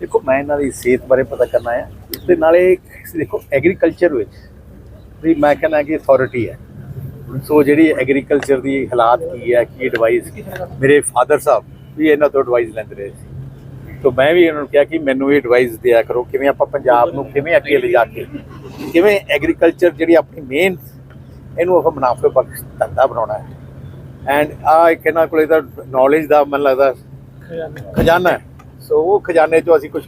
ਦੇਖੋ, ਮੈਂ ਇਹਨਾਂ ਦੀ ਸਿਹਤ ਬਾਰੇ ਪਤਾ ਕਰਨਾ ਹੈ ਤੇ ਨਾਲੇ ਦੇਖੋ ਐਗਰੀਕਲਚਰ ਵਿੱਚ ਵੀ ਮੈਂ ਕਹਿੰਦਾ ਕਿ ਅਥਾਰਟੀ ਹੈ। ਸੋ ਜਿਹੜੀ ਐਗਰੀਕਲਚਰ ਦੀ ਹਾਲਾਤ ਕੀ ਹੈ, ਕੀ ਐਡਵਾਈਸ ਮੇਰੇ ਫਾਦਰ ਸਾਹਿਬ ਵੀ ਇਹਨਾਂ ਤੋਂ ਐਡਵਾਈਸ ਲੈਂਦੇ ਰਹੇ ਸੀ। ਤੋਂ ਮੈਂ ਵੀ ਇਹਨਾਂ ਨੂੰ ਕਿਹਾ ਕਿ ਮੈਨੂੰ ਇਹ ਐਡਵਾਈਸ ਦਿਆ ਕਰੋ, ਕਿਵੇਂ ਆਪਾਂ ਪੰਜਾਬ ਨੂੰ ਕਿਵੇਂ ਅੱਗੇ ਲਿਜਾ ਕੇ ਕਿਵੇਂ ਐਗਰੀਕਲਚਰ ਜਿਹੜੀ ਆਪਣੀ ਮੇਨ ਇਹਨੂੰ ਆਪਾਂ ਮੁਨਾਫੇ ਬਖਸ਼ ਧੰਦਾ ਬਣਾਉਣਾ ਹੈ। ਐਂਡ ਆ ਇੱਕ ਇਹਨਾਂ ਕੋਲੇ ਤਾਂ ਨੌਲੇਜ ਦਾ ਮੈਨੂੰ ਲੱਗਦਾ ਖਜ਼ਾਨਾ। ਹੈ। ਸੋ ਉਹ ਖਜ਼ਾਨੇ ਚੋਂ ਅਸੀਂ ਕੁਝ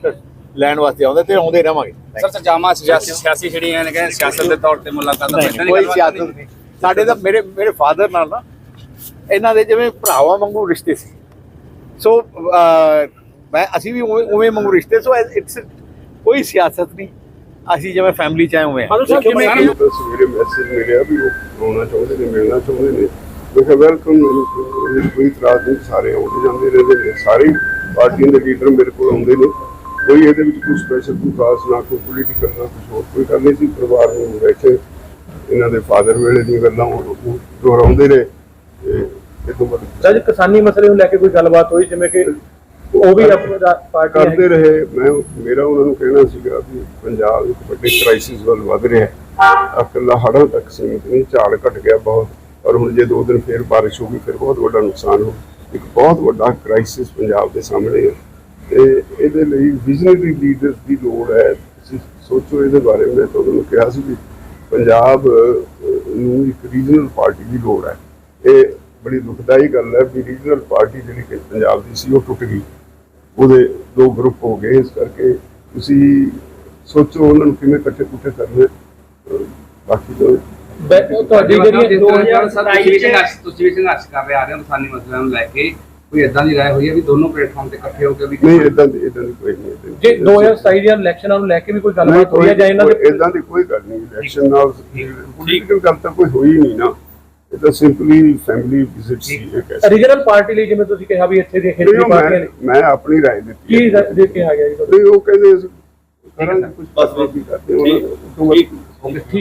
ਲੈਣ ਵਾਸਤੇ ਆਉਂਦੇ ਤੇ ਆਉਂਦੇ ਰਵਾਂਗੇ ਸਰ ਸਜਾਮਾ ਸਿਆਸੀ ਸਿਆਸੀ ਜਿਹੜੀਆਂ ਨੇ ਕਹਿੰਦੇ ਸਿਆਸਤ ਦੇ ਤੌਰ ਤੇ ਮੁਲਾਕਾਤ ਨਹੀਂ, ਕੋਈ ਸਿਆਸਤ ਨਹੀਂ। ਸਾਡੇ ਤਾਂ ਮੇਰੇ ਮੇਰੇ ਫਾਦਰ ਨਾਲ ਨਾ ਇਹਨਾਂ ਦੇ ਜਿਵੇਂ ਭਰਾਵਾਂ ਵਾਂਗੂ ਰਿਸ਼ਤੇ ਸੀ। ਸੋ ਮੈਂ ਅਸੀਂ ਵੀ ਉਵੇਂ ਉਵੇਂ ਵਾਂਗੂ ਰਿਸ਼ਤੇ ਸੋ ਇਟਸ ਕੋਈ ਸਿਆਸਤ ਨਹੀਂ। ਅਸੀਂ ਜਿਵੇਂ ਫੈਮਿਲੀ ਚ ਆਏ ਹੋਏ ਹਾਂ। ਸਾਹਿਬ, ਜਿਵੇਂ ਕਿਵੇਂ- ਕਿ- ਸਵੇਰੇ ਮੈਸੇਜ ਮਿਲਿਆ ਵੀ ਉਹ ਆਉਣਾ ਚਾਹੁੰਦੇ ਨੇ ਮਿਲਣਾ ਚਾਹੁੰਦੇ ਨੇ। ਮੈਂ ਕਿਹਾ ਵੈਲਕਮ ਕੋਈ ਇਤਰਾਜ਼ ਨਹੀਂ ਸਾਰੇ ਆਉਂਦੇ ਜਾਂਦੇ ਰਹਿੰਦੇ ਨੇ। ਸਾਰੇ ਪਾਰਟੀਆਂ ਦੇ ਲੀਡਰ ਮੇਰੇ ਕੋਲ ਆਉਂਦੇ ਨੇ। ਕੋਈ ਇਹਦੇ ਵਿੱਚ ਕੋਈ ਸਪੈਸ਼ਲ ਕੋਈ ਖਾਸ ਨਾ ਕੋਈ ਪੋਲੀਟੀਕਲ ਨਾ ਕੁਝ ਹੋਰ ਕੋਈ ਗੱਲ ਨਹੀਂ ਸੀ। ਪਰਿਵਾਰ ਨੂੰ ਬੈਠੇ। ਇਹਨਾਂ ਦੇ ਫਾਦਰ ਵੇਲੇ ਦੀਆਂ ਗੱਲਾਂ ਉਹ ਉਹ ਦੁਹਰਾਉਂਦੇ ਨੇ। ਤੇ ਇਹ ਤੋਂ ਬਾਅਦ ਜਦ ਕਿਸਾਨੀ ਮਸਲੇ ਨੂੰ ਲੈ ਕੇ ਕੋਈ ਗੱਲਬਾਤ ਹੋਈ ਜਿਵੇਂ ਕਿ ਉਹ ਵੀ ਆਪਣਾ ਪਾਰਟੀ ਕਰਦੇ ਰਹੇ। ਮੈਂ ਮੇਰਾ ਉਹਨਾਂ ਨੂੰ ਕਹਿਣਾ ਸੀਗਾ ਵੀ ਪੰਜਾਬ ਇੱਕ ਵੱਡੇ ਕ੍ਰਾਈਸਿਸ ਵੱਲ ਵਧ ਰਿਹਾ ਹੈ। ਇਕੱਲਾ ਹੜ੍ਹਾਂ ਤੱਕ ਸੀਮਿਤ ਨਹੀਂ ਝਾੜ ਘਟ ਗਿਆ ਬਹੁਤ। ਔਰ ਹੁਣ ਜੇ ਦੋ ਦਿਨ ਫੇਰ ਬਾਰਿਸ਼ ਹੋ ਗਈ ਫਿਰ ਬਹੁਤ ਵੱਡਾ ਨੁਕਸਾਨ ਹੋ ਇੱਕ ਬਹੁਤ ਵੱਡਾ ਕ੍ਰਾਈਸਿਸ ਪੰਜਾਬ ਦੇ ਸਾਹਮਣੇ ਹੈ। ਤੇ ਇਹਦੇ ਲਈ ਵਿਜ਼ਨਰੀ ਲੀਡਰਸ ਦੀ ਲੋੜ ਹੈ। ਤੁਸੀਂ ਸੋਚੋ ਇਹਦੇ ਬਾਰੇ ਮੈਂ ਤੁਹਾਨੂੰ ਕਿਹਾ ਸੀ ਵੀ ਪੰਜਾਬ ਨੂੰ ਇੱਕ ਰੀਜਨਲ ਪਾਰਟੀ ਦੀ ਲੋੜ ਹੈ। ਇਹ ਬੜੀ ਦੁਖਦਾਈ ਗੱਲ ਹੈ ਵੀ ਰੀਜਨਲ ਪਾਰਟੀ ਜਿਹੜੀ ਕਿ ਪੰਜਾਬ ਦੀ ਸੀ ਉਹ ਟੁੱਟ ਗਈ। ਉਹਦੇ ਦੋ ਗਰੁੱਪ ਹੋ ਗਏ। ਇਸ ਕਰਕੇ ਤੁਸੀਂ ਸੋਚੋ ਉਹਨਾਂ ਨੂੰ ਕਿਵੇਂ ਇਕੱਠੇ ਕੁੱਠੇ ਕਰਨੇ ਬਾਕੀ ਤਾਂ ਤੁਹਾਡੀ ਜਿਹੜੀ 2027 ਤੁਸੀਂ ਵੀ ਸੰਘਰਸ਼ ਤੁਸੀਂ ਵੀ ਸੰਘਰਸ਼ ਕਰ ਰਹੇ ਆ ਰਹੇ ਹੋ ਕਿਸਾਨੀ ਮਸਲਿਆਂ ਨੂੰ ਲੈ ਕੇ ਕੋਈ ਇਦਾਂ ਦੀ ਰਾਏ ਹੋਈ ਹੈ ਵੀ ਦੋਨੋਂ ਪਲੇਟਫਾਰਮ ਤੇ ਇਕੱਠੇ ਹੋ ਕੇ ਵੀ ਨਹੀਂ ਇਦਾਂ ਦੀ ਇਦਾਂ ਦੀ ਕੋਈ ਨਹੀਂ ਜੇ 2027 ਦੀਆਂ ਇਲੈਕਸ਼ਨਾਂ ਨੂੰ ਲੈ ਕੇ ਵੀ ਕੋਈ ਗੱਲਬਾਤ ਹੋਈ ਹੈ ਜਾਂ ਇਹਨਾਂ ਦੇ ਇਦਾਂ ਦੀ ਕੋਈ ਗੱਲ ਨਹੀਂ। ਇਲੈਕਸ਼ਨ ਨਾਲ ਪੋਲੀਟੀਕਲ ਗੱਲ ਤਾਂ ਕੋਈ ਹੋਈ ਨਹੀਂ ਨਾ। ਇਹ ਤਾਂ ਸਿੰਪਲੀ ਫੈਮਿਲੀ ਵਿਜ਼ਿਟ ਸੀ ਇਹ ਕਹਿ ਸਕਦੇ ਰੀਜਨਲ ਪਾਰਟੀ ਲਈ ਜਿਵੇਂ ਤੁਸੀਂ ਕਿਹਾ ਵੀ ਇੱਥੇ ਦੀਆਂ ਖੇਤਰੀ ਪਾਰਟੀਆਂ ਮੈਂ ਨੇ ਮੈਂ ਆਪਣੀ ਰਾਏ ਦਿੱਤੀ ਕੀ ਹੈ। ਦੇ ਕੇ ਆ ਗਿਆ ਜੀ? ਨਹੀਂ ਉਹ ਕਹਿੰਦੇ ਅਸੀਂ ਕਰਾਂਗੇ ਕੁਝ ਬਸ ਵੀ ਕਰਦੇ ਉਹਨਾਂ ਨੂੰ ਠੀਕ